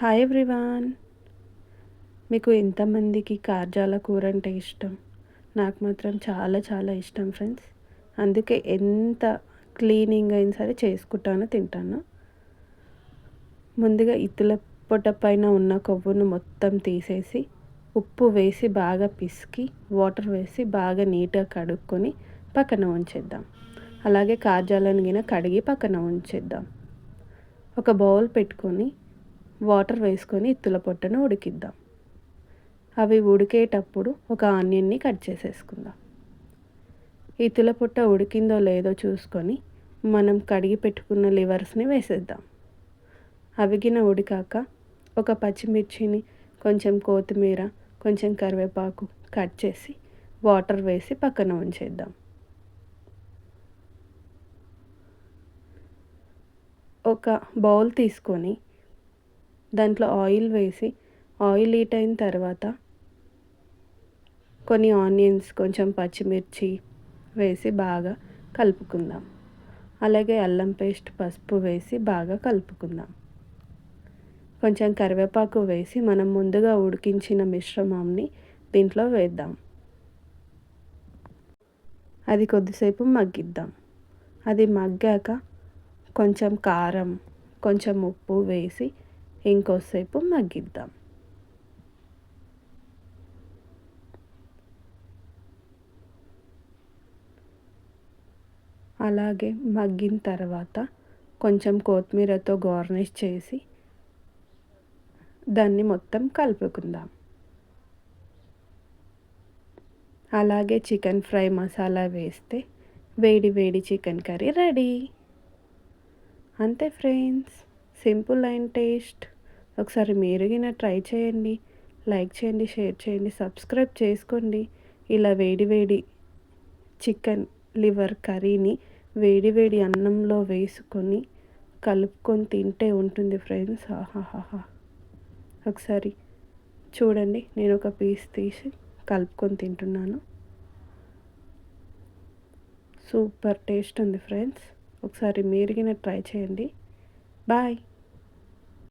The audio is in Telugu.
హాయ్ ఎవ్రీవాన్ మీకు ఎంతమందికి కార్జాల కూర అంటే ఇష్టం. నాకు మాత్రం చాలా చాలా ఇష్టం ఫ్రెండ్స్ అందుకే ఎంత క్లీనింగ్ అయిన సరే చేసుకుంటాను తింటాను. ముందుగా ఇత్తుల పొట్ట పైన ఉన్న కొవ్వును మొత్తం తీసేసి ఉప్పు వేసి బాగా పిసికి వాటర్ వేసి బాగా నీట్గా కడుక్కొని పక్కన ఉంచేద్దాం. అలాగే కాజాలను గిన కడిగి పక్కన ఉంచేద్దాం. ఒక బౌల్ పెట్టుకొని వాటర్ వేసుకొని ఇత్తుల పొట్టను ఉడికిద్దాం. అవి ఉడికేటప్పుడు ఒక ఆనియన్ని కట్ చేసేసుకుందాం. ఇత్తుల పొట్ట ఉడికిందో లేదో చూసుకొని మనం కడిగి పెట్టుకున్న లివర్స్ని వేసేద్దాం. అవిగిన ఉడికాక ఒక పచ్చిమిర్చిని కొంచెం కొత్తిమీర కొంచెం కరివేపాకు కట్ చేసి వాటర్ వేసి పక్కన ఉంచేద్దాం. ఒక బౌల్ తీసుకొని దాంట్లో ఆయిల్ వేసి ఆయిల్ హీట్ అయిన తర్వాత కొన్ని ఆనియన్స్ కొంచెం పచ్చిమిర్చి వేసి బాగా కలుపుకుందాం. అలాగే అల్లం పేస్ట్ పసుపు వేసి బాగా కలుపుకుందాం. కొంచెం కరివేపాకు వేసి మనం ముందుగా ఉడికించిన మిశ్రమాన్ని దీంట్లో వేద్దాం. అది కొద్దిసేపు మగ్గిద్దాం. అది మగ్గాక కొంచెం కారం కొంచెం ఉప్పు వేసి ఇంకోసేపు మగ్గిద్దాం. అలాగే మగ్గిన తర్వాత కొంచెం కొత్తిమీరతో గార్నిష్ చేసి దాన్ని మొత్తం కలుపుకుందాం. అలాగే చికెన్ ఫ్రై మసాలా వేస్తే వేడి వేడి చికెన్ కర్రీ రెడీ. అంతే ఫ్రెండ్స్ సింపుల్ అండ్ టేస్ట్. ఒకసారి మీరుగిన ట్రై చేయండి లైక్ చేయండి షేర్ చేయండి సబ్స్క్రైబ్ చేసుకోండి. ఇలా వేడి వేడి చికెన్ లివర్ కర్రీని వేడి వేడి అన్నంలో వేసుకొని కలుపుకొని తింటే ఉంటుంది ఫ్రెండ్స్. ఆహాహాహా. ఒకసారి చూడండి నేను ఒక పీస్ తీసి కలుపుకొని తింటున్నాను. సూపర్ టేస్ట్ ఉంది ఫ్రెండ్స్. ఒకసారి మీరుగిన ట్రై చేయండి. బాయ్.